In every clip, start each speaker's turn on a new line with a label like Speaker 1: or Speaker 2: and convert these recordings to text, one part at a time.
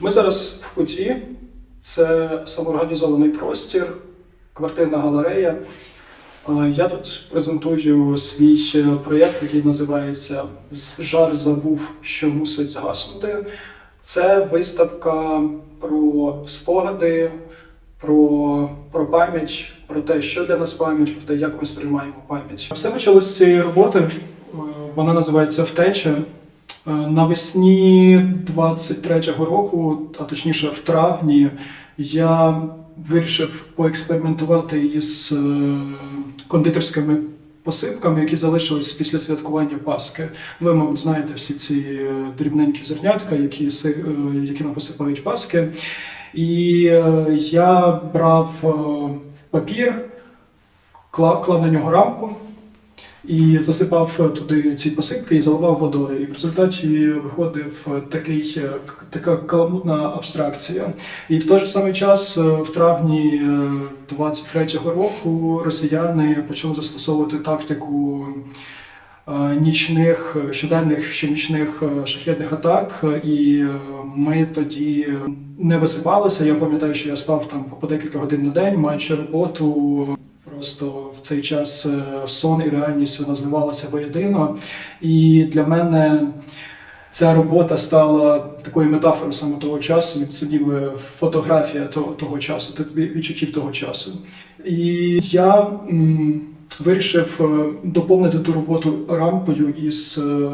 Speaker 1: Ми зараз в куті. Це самоорганізований простір, квартирна галерея. Я тут презентую свій проєкт, який називається Жар забув, що мусить згаснути. Це виставка про спогади, про, про пам'ять, про те, що для нас пам'ять, про те, як ми сприймаємо пам'ять. Все почалося з цієї роботи. Е, Вона називається Втеча. Е, Навесні 23-го року, а точніше в травні, я вирішив поекспериментувати із е, кондитерськими посипками, які залишились після святкування Пасхи. Ви, мабуть, знаєте всі ці е, дрібненькі зернятка, які, якими посипають Паски. І я брав папір, кла- клав на нього рамку і засипав е, туди ці посипки і заливав водою. І в результаті виходив е, такий, е, така каламутна абстракція. І в той же самий час, е, в травні е, 23-го року, росіяни почали застосовувати тактику. е, Нічних е, щоденних щонічних е, шахетних атак, е, і е, ми тоді не висипалися. Я пам'ятаю, що я спав там по декілька годин на день, маючи роботу. Просто в цей час е, сон і реальність вона зливалася воєдино. І для мене ця робота стала такою метафорою саме того часу. Це ніби фотографія того, того часу, відчуттів того часу. І я м, вирішив е, доповнити ту роботу рамкою із, е,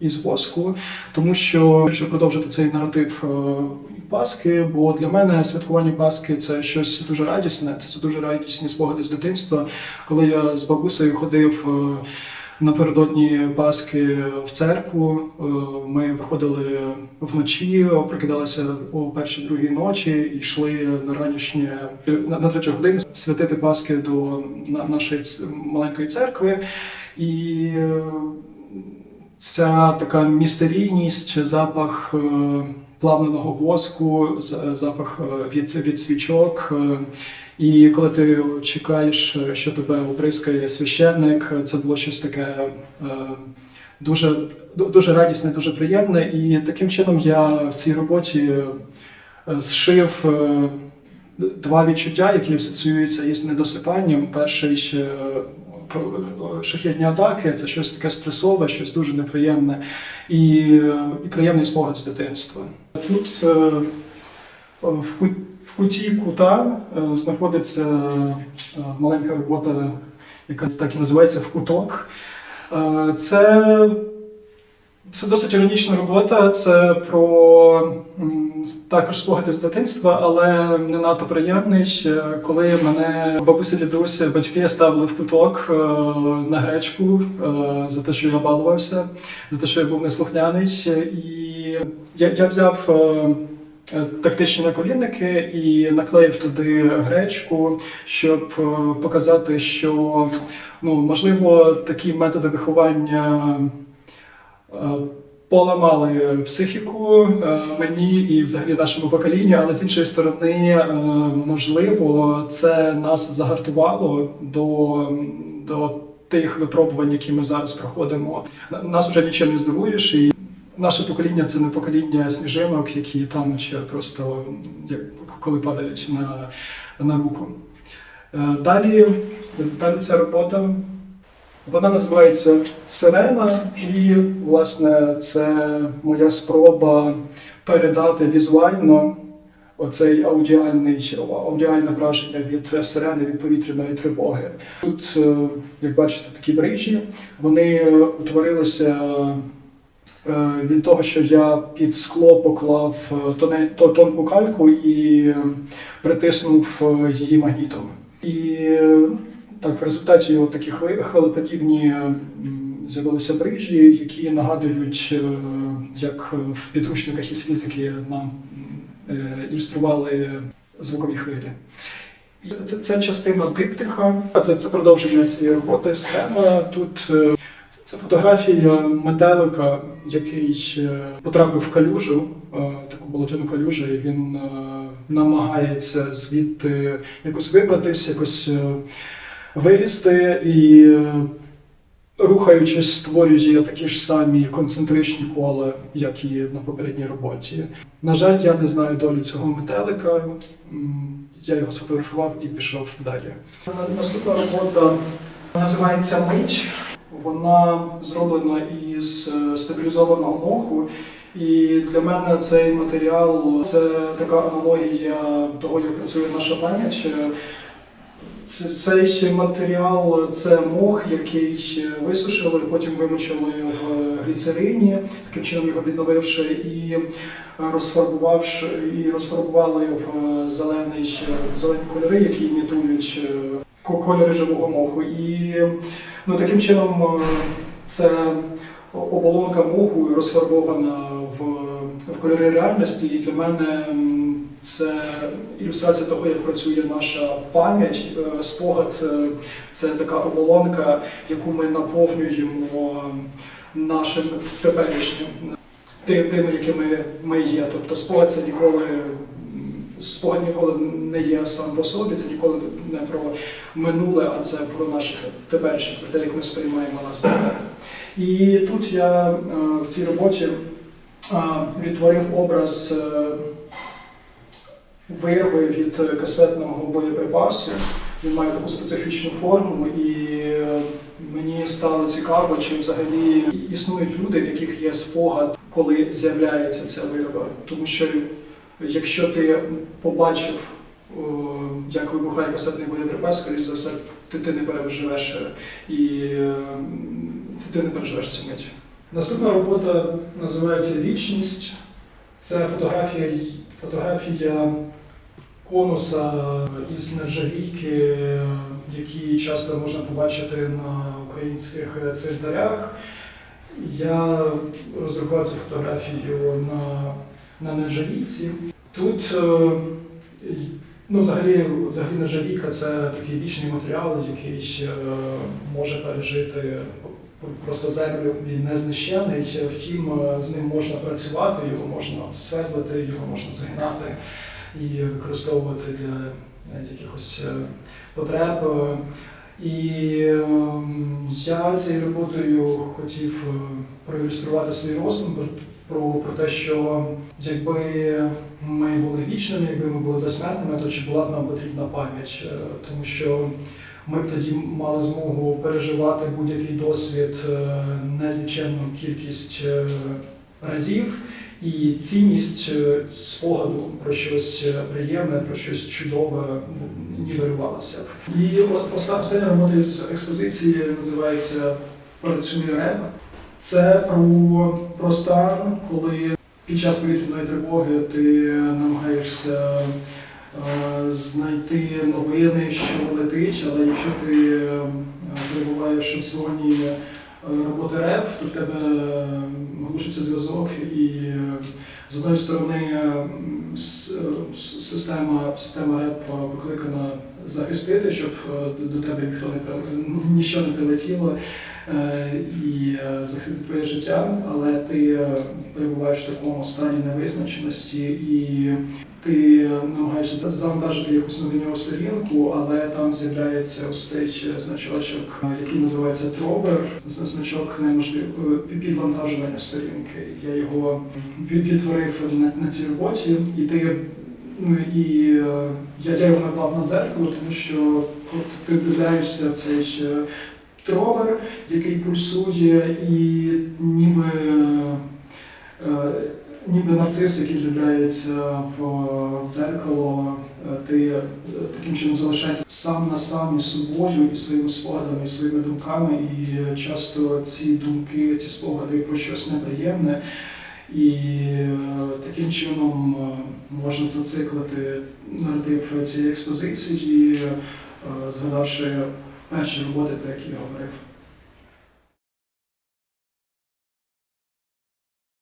Speaker 1: із воску, тому що щоб продовжити цей наратив Пасхи, бо для мене святкування Пасхи це щось дуже радісне, це, дуже радісні спогади з дитинства. Коли я з бабусею ходив е, напередодні Пасхи в церкву, е, ми виходили вночі, прокидалися о першій другій ночі і йшли на ранішнє на, третю годину святити Пасхи до нашої маленької церкви. І е, ця така містерійність, запах плавленого воску, запах е, від, від свічок. е, І коли ти чекаєш, що тебе оприскає священник, це було щось таке е, дуже, дуже радісне, дуже приємне. І таким чином я в цій роботі зшив два відчуття, які асоціюються із недосипанням. Перший е, шахетні атаки це щось таке стресове, щось дуже неприємне і, е, і приємний спогад з дитинства. Тут е, в, ку- в куті кута знаходиться маленька робота, яка так і називається в куток. Це, це досить іронічна робота. Це про також спогади з дитинства, але не надто приємний. Е, Коли мене бабуся дідусь, батьки ставили в куток е, на гречку е, за те, що я балувався, за те, що я був неслухняний. І я, я взяв. Тактичні наколінники і наклеїв туди гречку, щоб показати, що ну можливо такі методи виховання поламали психіку е, мені і взагалі нашому поколінню, але з іншої сторони, е, можливо, це нас загартувало до, до тих випробувань, які ми зараз проходимо. Нас вже нічим не здивуєш, і наше покоління це не покоління сніжинок, які тануть просто як коли падають на, на руку. Е, Далі, далі ця робота вона називається Сирена, і, власне, це моя спроба передати візуально оцей аудіальний, аудіальне враження від сирени, від повітряної тривоги. Тут, е, як бачите, такі брижі, вони утворилися е, від того, що я під скло поклав е, тонку кальку і е, притиснув е, її магнітом. І е, так, в результаті от такі хви- хвилеподібні з'явилися брижі, які нагадують, е, як в підручниках із фізики нам е, ілюстрували звукові хвилі. Це, це, частина диптиха, це, це продовження цієї роботи. Схема тут е, це фотографія метелика, який е, потрапив в калюжу, е, таку болотяну калюжу, і він е, намагається звідти якось вибратись, якось е, вилізти. І рухаючись, створює такі ж самі концентричні кола, як і на попередній роботі. На жаль, я не знаю долі цього метелика. Я його сфотографував і пішов далі. Наступна робота називається Мить. Вона зроблена із е, стабілізованого моху. І для мене цей матеріал це така аналогія того, як працює наша пам'ять. Це- Цей матеріал це мох, який висушили, потім вимочили в гліцерині, таким чином його відновивши і розфарбувавши і розфарбували в зелений, зелені кольори, які імітують е, кольори живого моху. І ну, таким чином е, це оболонка моху розфарбована в, в кольори реальності. І для мене це ілюстрація того, як працює наша пам'ять. Е, Спогад е, це така оболонка, яку ми наповнюємо нашим теперішнім, тим, тими, якими ми є. Тобто спогад це ніколи. Спогад ніколи не є сам по собі, це ніколи не про минуле, а це про наших теперішніх, те, як ми сприймаємо нас. І тут я е, в цій роботі е, відтворив образ е, вирви від касетного боєприпасу. Він має таку специфічну форму, і е, мені стало цікаво, чи взагалі існують люди, в яких є спогад, коли з'являється ця вирва. Тому що якщо ти побачив, як вибухає касетний боєприпас, скоріш за все, ти, ти не переживеш е, і е, ти не переживеш цю мить. Наступна робота називається Вічність. Це фотографія, фотографія конуса із нержавійки, які часто можна побачити на українських цвинтарях. Я роздрукував цю фотографію на, на нержавійці. Тут е, ну, взагалі, взагалі нержавійка це такий вічний матеріал, який е, може пережити просто землю він не знищений. Втім, е, з ним можна працювати, його можна свердлити, його можна згинати і використовувати для якихось е, потреб. Е, І ем, я цією роботою хотів е, проілюструвати свій роздум про, про те, що якби ми були вічними, якби ми були безсмертними, то чи була б нам потрібна пам'ять? Тому що ми б тоді мали змогу переживати будь-який досвід незліченну кількість разів, і цінність е, спогаду про щось е, приємне, про щось чудове нівелювалася. І от оста- остання робота з експозиції називається Працює. Це про, про стан, коли під час повітряної тривоги ти намагаєшся е, знайти новини, що летить, але якщо ти перебуваєш в зоні роботи РЕП, то в тебе е, глушиться зв'язок, і е, з одної сторони е, е, система, система РЕП покликана захистити, щоб е, до- тебе ніхто не нічого не прилетіло е, і е, захистити твоє життя, але ти е, перебуваєш в такому стані невизначеності і ти намагаєшся завантажити якусь новинну сторінку, але там з'являється ось цей значочок, який називається тровер, значок неможливо підвантажування сторінки. Я його від- відтворив на, цій роботі, і ти ну і е, я, я його наклав на дзеркало, тому що от ти дивляєшся в цей е, тровер, який пульсує, і ніби. е, ніби нарцис, який вдивляється в дзеркало, е, ти е, таким чином залишаєшся сам на сам із собою і своїми спогадами, і своїми думками. І часто ці думки, ці спогади про щось неприємне. І е, таким чином е, можна зациклити наратив цієї експозиції, е, згадавши перші роботи, про які я говорив.